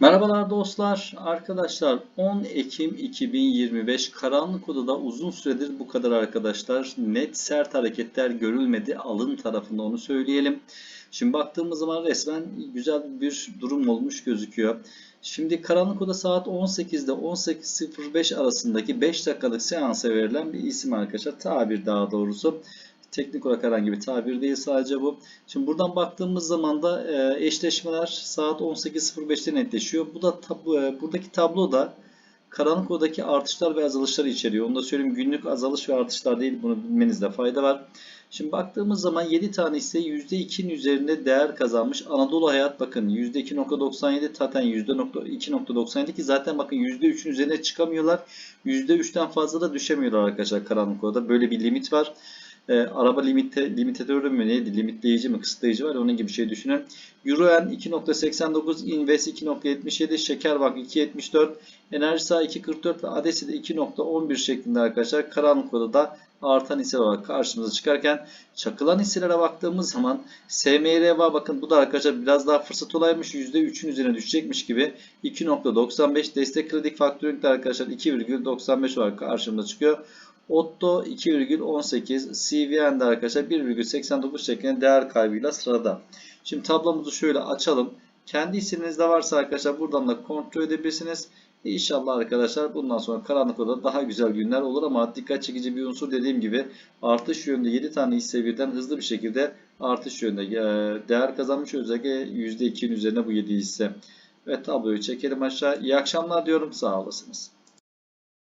Merhabalar dostlar, arkadaşlar 10 Ekim 2025 karanlık odada uzun süredir bu kadar arkadaşlar net sert hareketler görülmedi alın tarafında onu söyleyelim. Şimdi baktığımız zaman resmen güzel bir durum olmuş gözüküyor. Şimdi karanlık oda saat 18'de 18.05 arasındaki 5 dakikalık seansa verilen bir isim arkadaşlar tabir daha doğrusu. Teknik olarak herhangi bir tabir değil sadece bu. Şimdi buradan baktığımız zaman da e, eşleşmeler saat 18.05'te netleşiyor. Bu da tab e, buradaki tablo da karanlık odadaki artışlar ve azalışları içeriyor. Onu da söyleyeyim günlük azalış ve artışlar değil bunu bilmenizde fayda var. Şimdi baktığımız zaman 7 tane ise %2'nin üzerinde değer kazanmış. Anadolu Hayat bakın %2.97 Taten %2.97 ki zaten bakın %3'ün üzerine çıkamıyorlar. %3'ten fazla da düşemiyorlar arkadaşlar karanlık odada. Böyle bir limit var e, araba limite, limitatörü mü neydi? Limitleyici mi? Kısıtlayıcı var. Onun gibi bir şey düşünün. Euroen 2.89, Inves 2.77, Şekerbak 2.74, Enerji Sağ 2.44 ve Adesi de 2.11 şeklinde arkadaşlar karanlık odada artan hisseler olarak karşımıza çıkarken çakılan hisselere baktığımız zaman SMR var bakın bu da arkadaşlar biraz daha fırsat olaymış %3'ün üzerine düşecekmiş gibi 2.95 destek kredi faktöründe arkadaşlar 2.95 olarak karşımıza çıkıyor. Otto 2,18, CVN'de arkadaşlar 1,89 şeklinde değer kaybıyla sırada. Şimdi tablomuzu şöyle açalım. Kendi hissenizde varsa arkadaşlar buradan da kontrol edebilirsiniz. İnşallah arkadaşlar bundan sonra karanlık odada daha güzel günler olur ama dikkat çekici bir unsur dediğim gibi artış yönünde 7 tane hisse birden hızlı bir şekilde artış yönünde e, değer kazanmış özellikle %2'nin üzerine bu 7 hisse. Ve tabloyu çekelim aşağı. İyi akşamlar diyorum sağ olasınız.